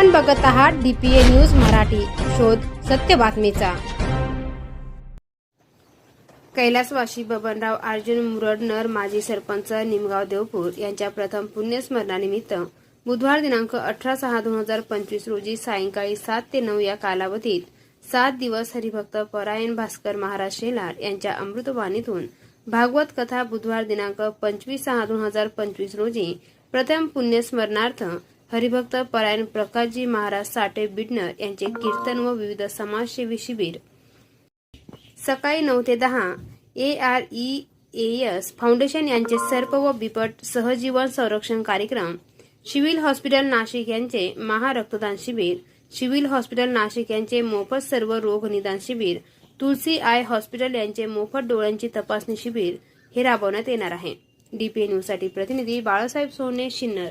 आपण बघत आहात डीपीए न्यूज मराठी. शोध सत्य बातमीचा. कैलासवासी बबनराव अर्जुन मुरडनर माजी सरपंच निमगाव देवपूर यांच्या प्रथम पुण्यस्मरणानिमित्त बुधवार दिनांक अठरा सहा दोन हजार पंचवीस रोजी सायंकाळी सात ते नऊ या कालावधीत सात दिवस हरिभक्त परायण भास्कर महाराज शेलार यांच्या अमृतवाणीतून भागवत कथा बुधवार दिनांक पंचवीस सहा दोन हजार पंचवीस रोजी प्रथम पुण्यस्मरणार्थ हरिभक्त परायण प्रकाशजी महाराज साठे बिडनर यांचे कीर्तन व विविध समाजसेवी शिबिर. सकाळी नऊ ते दहा A R E S foundation यांचे सर्प व बिपट सहजीवन संरक्षण कार्यक्रम सिव्हिल हॉस्पिटल नाशिक यांचे महारक्तदान शिबिर सिव्हिल हॉस्पिटल नाशिक यांचे मोफत सर्व रोग निदान शिबिर तुलसी आय हॉस्पिटल यांचे मोफत डोळ्यांची तपासणी शिबिर हे राबवण्यात येणार आहे. डीपीए न्यूजसाठी प्रतिनिधी बाळासाहेब सोने शिन्नर.